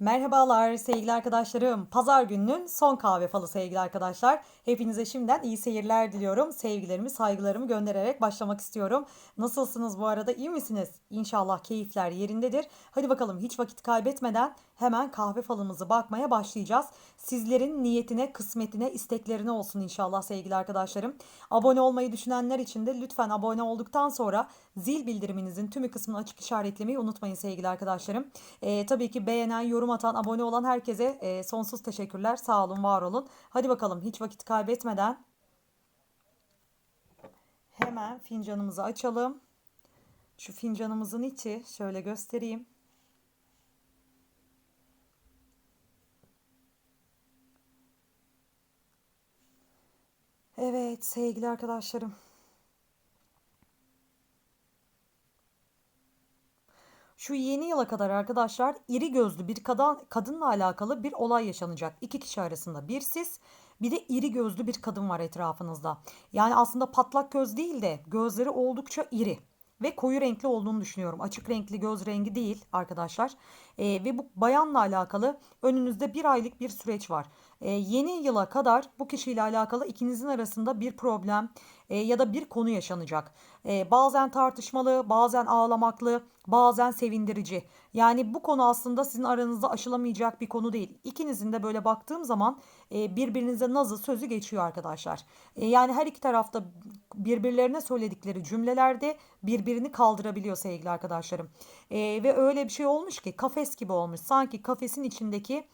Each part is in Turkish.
Merhabalar sevgili arkadaşlarım. Pazar gününün son kahve falı sevgili arkadaşlar. Hepinize şimdiden iyi seyirler diliyorum. Sevgilerimi, saygılarımı göndererek başlamak istiyorum. Nasılsınız bu arada? İyi misiniz? İnşallah keyifler yerindedir. Hadi bakalım hiç vakit kaybetmeden hemen kahve falımızı bakmaya başlayacağız. Sizlerin niyetine, kısmetine, isteklerine olsun inşallah sevgili arkadaşlarım. Abone olmayı düşünenler için de lütfen abone olduktan sonra zil bildiriminizin tümü kısmını açık işaretlemeyi unutmayın sevgili arkadaşlarım. Ee, tabii ki beğenen, yorum atan, abone olan herkese e, sonsuz teşekkürler. Sağ olun, var olun. Hadi bakalım hiç vakit kaybetmeden hemen fincanımızı açalım. Şu fincanımızın içi şöyle göstereyim. Evet sevgili arkadaşlarım. Şu yeni yıla kadar arkadaşlar iri gözlü bir kadın, kadınla alakalı bir olay yaşanacak. İki kişi arasında bir siz bir de iri gözlü bir kadın var etrafınızda. Yani aslında patlak göz değil de gözleri oldukça iri ve koyu renkli olduğunu düşünüyorum. Açık renkli göz rengi değil arkadaşlar. Ee, ve bu bayanla alakalı önünüzde bir aylık bir süreç var. Ee, yeni yıla kadar bu kişiyle alakalı ikinizin arasında bir problem e, ya da bir konu yaşanacak. E, bazen tartışmalı, bazen ağlamaklı, bazen sevindirici. Yani bu konu aslında sizin aranızda aşılamayacak bir konu değil. İkinizin de böyle baktığım zaman e, birbirinize nazı sözü geçiyor arkadaşlar. E, yani her iki tarafta birbirlerine söyledikleri cümlelerde birbirini kaldırabiliyor sevgili arkadaşlarım. E, ve öyle bir şey olmuş ki kafes gibi olmuş. Sanki kafesin içindeki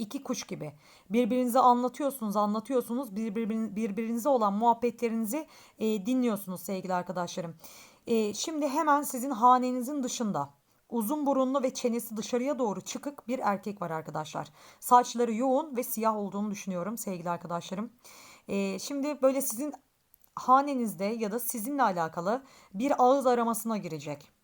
iki kuş gibi. Birbirinize anlatıyorsunuz, anlatıyorsunuz. Birbirinize, olan muhabbetlerinizi e, dinliyorsunuz sevgili arkadaşlarım. E, şimdi hemen sizin hanenizin dışında uzun burunlu ve çenesi dışarıya doğru çıkık bir erkek var arkadaşlar. Saçları yoğun ve siyah olduğunu düşünüyorum sevgili arkadaşlarım. E, şimdi böyle sizin hanenizde ya da sizinle alakalı bir ağız aramasına girecek.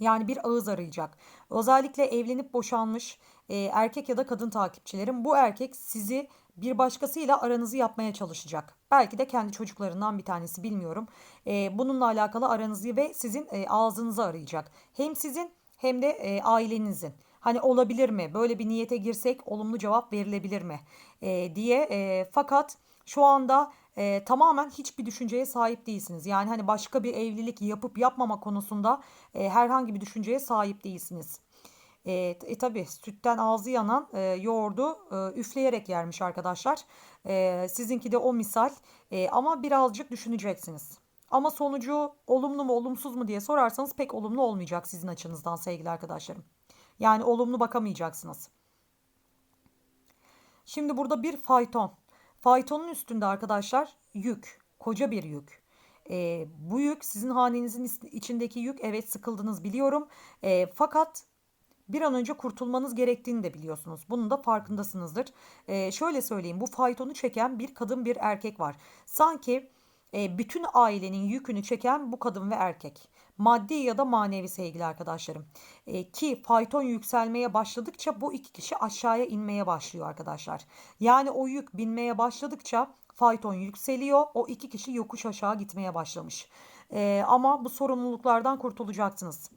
Yani bir ağız arayacak. Özellikle evlenip boşanmış e, erkek ya da kadın takipçilerim bu erkek sizi bir başkasıyla aranızı yapmaya çalışacak. Belki de kendi çocuklarından bir tanesi bilmiyorum. E, bununla alakalı aranızı ve sizin e, ağzınızı arayacak. Hem sizin hem de e, ailenizin. Hani olabilir mi? Böyle bir niyete girsek olumlu cevap verilebilir mi? E, diye. E, fakat şu anda e, tamamen hiçbir düşünceye sahip değilsiniz. Yani hani başka bir evlilik yapıp yapmama konusunda e, herhangi bir düşünceye sahip değilsiniz. E, e tabi sütten ağzı yanan e, yoğurdu e, üfleyerek yermiş arkadaşlar. E, sizinki de o misal e, ama birazcık düşüneceksiniz. Ama sonucu olumlu mu olumsuz mu diye sorarsanız pek olumlu olmayacak sizin açınızdan sevgili arkadaşlarım. Yani olumlu bakamayacaksınız. Şimdi burada bir fayton. Faytonun üstünde arkadaşlar yük. Koca bir yük. E, bu yük sizin hanenizin içindeki yük. Evet sıkıldınız biliyorum. E, fakat bir an önce kurtulmanız gerektiğini de biliyorsunuz. Bunun da farkındasınızdır. E, şöyle söyleyeyim bu faytonu çeken bir kadın bir erkek var. Sanki e, bütün ailenin yükünü çeken bu kadın ve erkek. Maddi ya da manevi sevgili arkadaşlarım. E, ki fayton yükselmeye başladıkça bu iki kişi aşağıya inmeye başlıyor arkadaşlar. Yani o yük binmeye başladıkça fayton yükseliyor. O iki kişi yokuş aşağı gitmeye başlamış. E, ama bu sorumluluklardan kurtulacaksınız.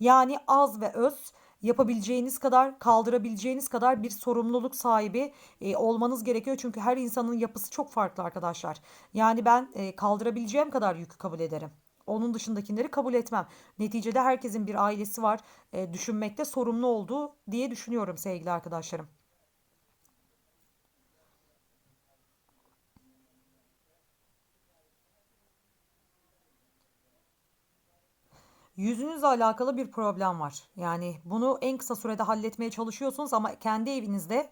Yani az ve öz yapabileceğiniz kadar, kaldırabileceğiniz kadar bir sorumluluk sahibi e, olmanız gerekiyor. Çünkü her insanın yapısı çok farklı arkadaşlar. Yani ben e, kaldırabileceğim kadar yükü kabul ederim. Onun dışındakileri kabul etmem. Neticede herkesin bir ailesi var. E, düşünmekte sorumlu olduğu diye düşünüyorum sevgili arkadaşlarım. Yüzünüzle alakalı bir problem var. Yani bunu en kısa sürede halletmeye çalışıyorsunuz ama kendi evinizde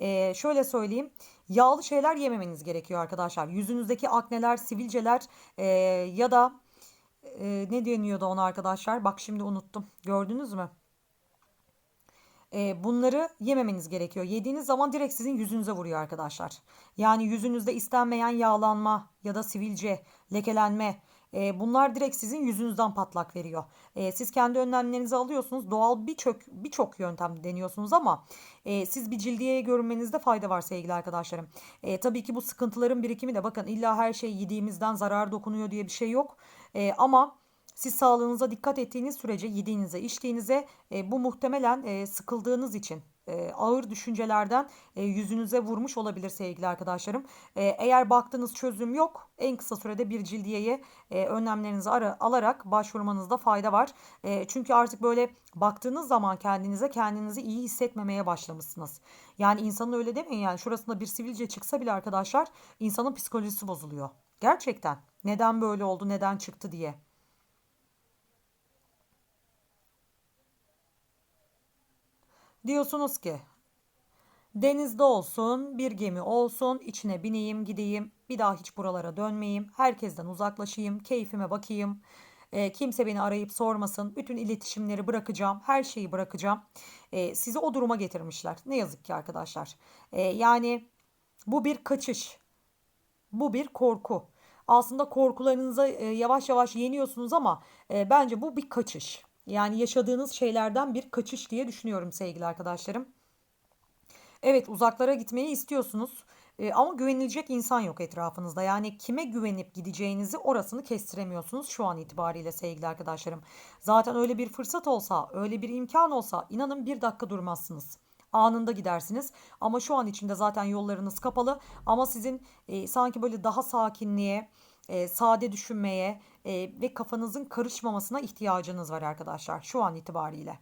e, şöyle söyleyeyim yağlı şeyler yememeniz gerekiyor arkadaşlar. Yüzünüzdeki akneler, sivilceler e, ya da e, ne deniyordu ona arkadaşlar? Bak şimdi unuttum. Gördünüz mü? E, bunları yememeniz gerekiyor. Yediğiniz zaman direkt sizin yüzünüze vuruyor arkadaşlar. Yani yüzünüzde istenmeyen yağlanma ya da sivilce, lekelenme e, bunlar direkt sizin yüzünüzden patlak veriyor. E, siz kendi önlemlerinizi alıyorsunuz. Doğal birçok birçok yöntem deniyorsunuz ama e, siz bir cildiyeye görünmenizde fayda var sevgili arkadaşlarım. E, tabii ki bu sıkıntıların birikimi de bakın illa her şey yediğimizden zarar dokunuyor diye bir şey yok. E, ama Siz sağlığınıza dikkat ettiğiniz sürece yediğinize, içtiğinize e, bu muhtemelen e, sıkıldığınız için e, ağır düşüncelerden e, yüzünüze vurmuş olabilir sevgili arkadaşlarım. E, eğer baktığınız çözüm yok en kısa sürede bir cildiyeye e, önlemlerinizi ara, alarak başvurmanızda fayda var. E, çünkü artık böyle baktığınız zaman kendinize kendinizi iyi hissetmemeye başlamışsınız. Yani insanın öyle demeyin yani şurasında bir sivilce çıksa bile arkadaşlar insanın psikolojisi bozuluyor. Gerçekten neden böyle oldu neden çıktı diye. Diyorsunuz ki denizde olsun, bir gemi olsun, içine bineyim, gideyim, bir daha hiç buralara dönmeyeyim, herkesten uzaklaşayım, keyfime bakayım. E, kimse beni arayıp sormasın. Bütün iletişimleri bırakacağım. Her şeyi bırakacağım. E, sizi o duruma getirmişler. Ne yazık ki arkadaşlar. E, yani bu bir kaçış. Bu bir korku. Aslında korkularınıza e, yavaş yavaş yeniyorsunuz ama e, bence bu bir kaçış. Yani yaşadığınız şeylerden bir kaçış diye düşünüyorum sevgili arkadaşlarım. Evet uzaklara gitmeyi istiyorsunuz. E, ama güvenilecek insan yok etrafınızda. Yani kime güvenip gideceğinizi orasını kestiremiyorsunuz şu an itibariyle sevgili arkadaşlarım. Zaten öyle bir fırsat olsa, öyle bir imkan olsa inanın bir dakika durmazsınız anında gidersiniz. Ama şu an içinde zaten yollarınız kapalı. Ama sizin e, sanki böyle daha sakinliğe, e, sade düşünmeye e, ve kafanızın karışmamasına ihtiyacınız var arkadaşlar şu an itibariyle.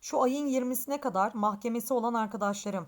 Şu ayın 20'sine kadar mahkemesi olan arkadaşlarım,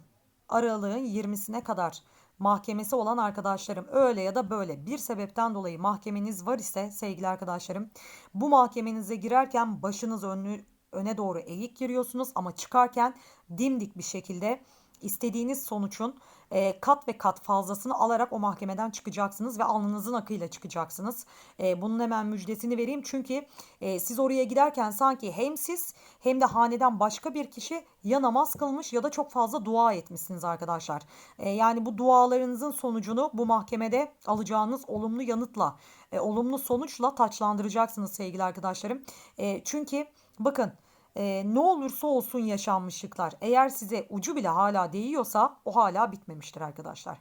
aralığın 20'sine kadar mahkemesi olan arkadaşlarım. Öyle ya da böyle. Bir sebepten dolayı mahkemeniz var ise sevgili arkadaşlarım bu mahkemenize girerken başınız önlü, öne doğru eğik giriyorsunuz ama çıkarken dimdik bir şekilde istediğiniz sonuçun e, kat ve kat fazlasını alarak o mahkemeden çıkacaksınız ve alnınızın akıyla çıkacaksınız. E, bunun hemen müjdesini vereyim çünkü e, siz oraya giderken sanki hem siz hem de haneden başka bir kişi ya namaz kılmış ya da çok fazla dua etmişsiniz arkadaşlar. E, yani bu dualarınızın sonucunu bu mahkemede alacağınız olumlu yanıtla, e, olumlu sonuçla taçlandıracaksınız sevgili arkadaşlarım. E, çünkü bakın e, ne olursa olsun yaşanmışlıklar eğer size ucu bile hala değiyorsa o hala bitmemiştir arkadaşlar.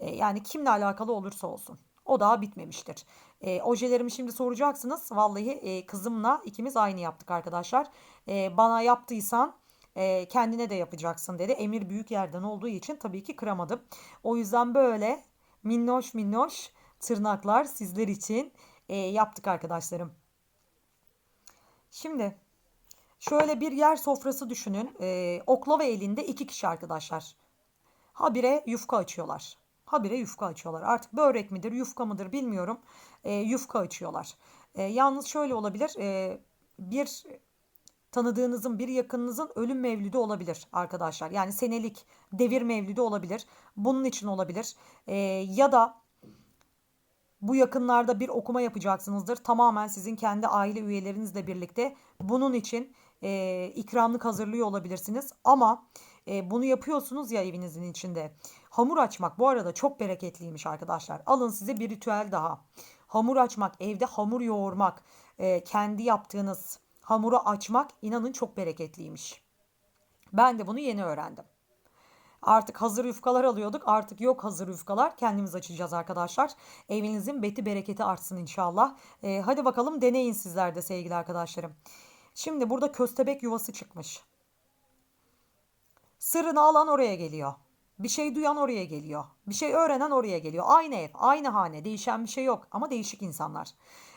E, yani kimle alakalı olursa olsun o daha bitmemiştir. E, ojelerimi şimdi soracaksınız. Vallahi e, kızımla ikimiz aynı yaptık arkadaşlar. E, bana yaptıysan e, kendine de yapacaksın dedi. Emir büyük yerden olduğu için tabii ki kıramadım. O yüzden böyle minnoş minnoş tırnaklar sizler için e, yaptık arkadaşlarım. Şimdi Şöyle bir yer sofrası düşünün. Ee, oklava elinde iki kişi arkadaşlar. Habire yufka açıyorlar. Habire yufka açıyorlar. Artık börek midir, yufka mıdır bilmiyorum. Ee, yufka açıyorlar. Ee, yalnız şöyle olabilir. Ee, bir tanıdığınızın, bir yakınınızın ölüm mevlidi olabilir arkadaşlar. Yani senelik devir mevlidi olabilir. Bunun için olabilir. Ee, ya da bu yakınlarda bir okuma yapacaksınızdır. Tamamen sizin kendi aile üyelerinizle birlikte. Bunun için e, ikramlık hazırlıyor olabilirsiniz. Ama e, bunu yapıyorsunuz ya evinizin içinde. Hamur açmak bu arada çok bereketliymiş arkadaşlar. Alın size bir ritüel daha. Hamur açmak, evde hamur yoğurmak, e, kendi yaptığınız hamuru açmak inanın çok bereketliymiş. Ben de bunu yeni öğrendim. Artık hazır yufkalar alıyorduk. Artık yok hazır yufkalar. Kendimiz açacağız arkadaşlar. Evinizin beti bereketi artsın inşallah. Ee, hadi bakalım deneyin sizler de sevgili arkadaşlarım. Şimdi burada köstebek yuvası çıkmış. Sırrını alan oraya geliyor. Bir şey duyan oraya geliyor. Bir şey öğrenen oraya geliyor. Aynı ev, aynı hane, değişen bir şey yok ama değişik insanlar.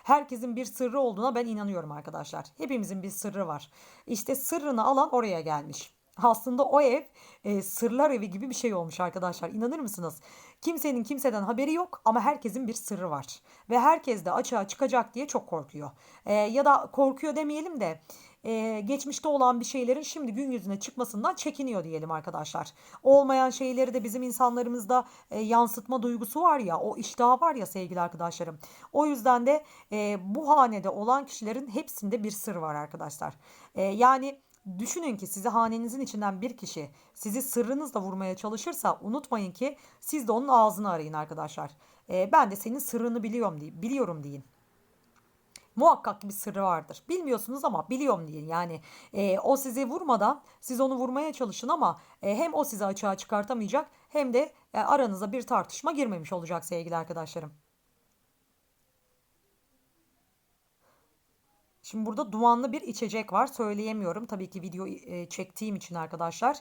Herkesin bir sırrı olduğuna ben inanıyorum arkadaşlar. Hepimizin bir sırrı var. İşte sırrını alan oraya gelmiş. Aslında o ev e, sırlar evi gibi bir şey olmuş arkadaşlar. İnanır mısınız? Kimsenin kimseden haberi yok ama herkesin bir sırrı var. Ve herkes de açığa çıkacak diye çok korkuyor. E, ya da korkuyor demeyelim de e, geçmişte olan bir şeylerin şimdi gün yüzüne çıkmasından çekiniyor diyelim arkadaşlar. Olmayan şeyleri de bizim insanlarımızda e, yansıtma duygusu var ya o iştah var ya sevgili arkadaşlarım. O yüzden de e, bu hanede olan kişilerin hepsinde bir sır var arkadaşlar. E, yani Düşünün ki sizi hanenizin içinden bir kişi sizi sırrınızla vurmaya çalışırsa unutmayın ki siz de onun ağzını arayın arkadaşlar. E, ben de senin sırrını biliyorum, biliyorum deyin. Muhakkak bir sırrı vardır. Bilmiyorsunuz ama biliyorum diye. Yani e, o sizi vurmadan siz onu vurmaya çalışın ama e, hem o sizi açığa çıkartamayacak hem de e, aranıza bir tartışma girmemiş olacak sevgili arkadaşlarım. Şimdi burada dumanlı bir içecek var. Söyleyemiyorum. Tabii ki video e, çektiğim için arkadaşlar.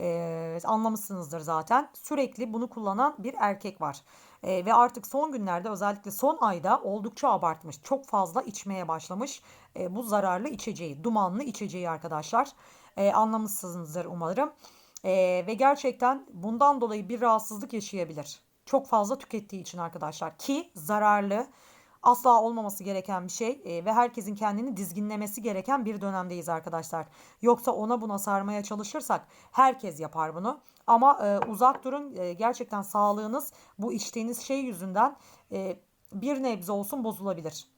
E, anlamışsınızdır zaten. Sürekli bunu kullanan bir erkek var. E, ve artık son günlerde özellikle son ayda oldukça abartmış. Çok fazla içmeye başlamış. E, bu zararlı içeceği, dumanlı içeceği arkadaşlar. E, anlamışsınızdır umarım. E, ve gerçekten bundan dolayı bir rahatsızlık yaşayabilir. Çok fazla tükettiği için arkadaşlar. Ki zararlı asla olmaması gereken bir şey e, ve herkesin kendini dizginlemesi gereken bir dönemdeyiz arkadaşlar. Yoksa ona buna sarmaya çalışırsak herkes yapar bunu. Ama e, uzak durun e, gerçekten sağlığınız bu içtiğiniz şey yüzünden e, bir nebze olsun bozulabilir.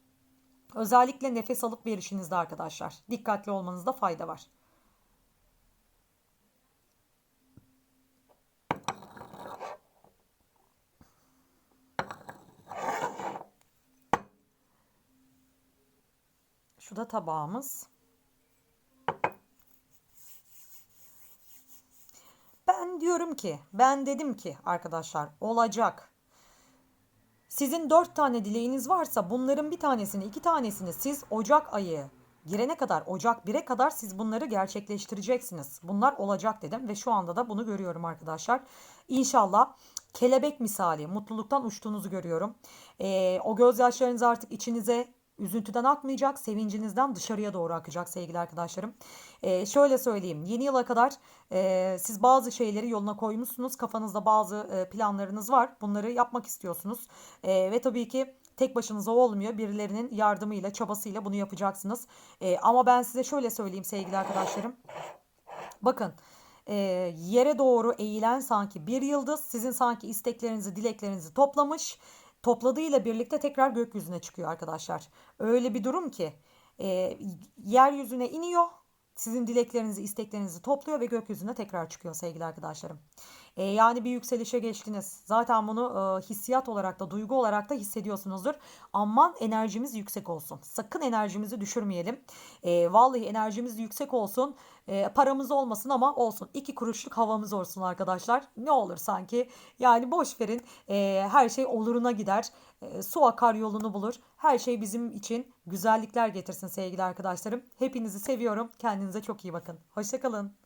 Özellikle nefes alıp verişinizde arkadaşlar. Dikkatli olmanızda fayda var. Şu da tabağımız. Ben diyorum ki, ben dedim ki arkadaşlar olacak. Sizin dört tane dileğiniz varsa bunların bir tanesini, iki tanesini siz Ocak ayı girene kadar, Ocak 1'e kadar siz bunları gerçekleştireceksiniz. Bunlar olacak dedim ve şu anda da bunu görüyorum arkadaşlar. İnşallah kelebek misali mutluluktan uçtuğunuzu görüyorum. Ee, o gözyaşlarınız artık içinize Üzüntüden akmayacak, sevincinizden dışarıya doğru akacak sevgili arkadaşlarım. Ee, şöyle söyleyeyim, yeni yıla kadar e, siz bazı şeyleri yoluna koymuşsunuz. Kafanızda bazı e, planlarınız var. Bunları yapmak istiyorsunuz. E, ve tabii ki tek başınıza olmuyor. Birilerinin yardımıyla, çabasıyla bunu yapacaksınız. E, ama ben size şöyle söyleyeyim sevgili arkadaşlarım. Bakın e, yere doğru eğilen sanki bir yıldız sizin sanki isteklerinizi, dileklerinizi toplamış topladığıyla birlikte tekrar gökyüzüne çıkıyor arkadaşlar. Öyle bir durum ki e, yeryüzüne iniyor. Sizin dileklerinizi, isteklerinizi topluyor ve gökyüzüne tekrar çıkıyor sevgili arkadaşlarım. E, yani bir yükselişe geçtiniz. Zaten bunu e, hissiyat olarak da, duygu olarak da hissediyorsunuzdur. Aman enerjimiz yüksek olsun. Sakın enerjimizi düşürmeyelim. E, vallahi enerjimiz yüksek olsun. E, paramız olmasın ama olsun. İki kuruşluk havamız olsun arkadaşlar. Ne olur sanki. Yani boş verin. E, her şey oluruna gider. E, su akar yolunu bulur. Her şey bizim için güzellikler getirsin sevgili arkadaşlarım. Hepinizi seviyorum. Kendinize çok iyi bakın. Hoşçakalın.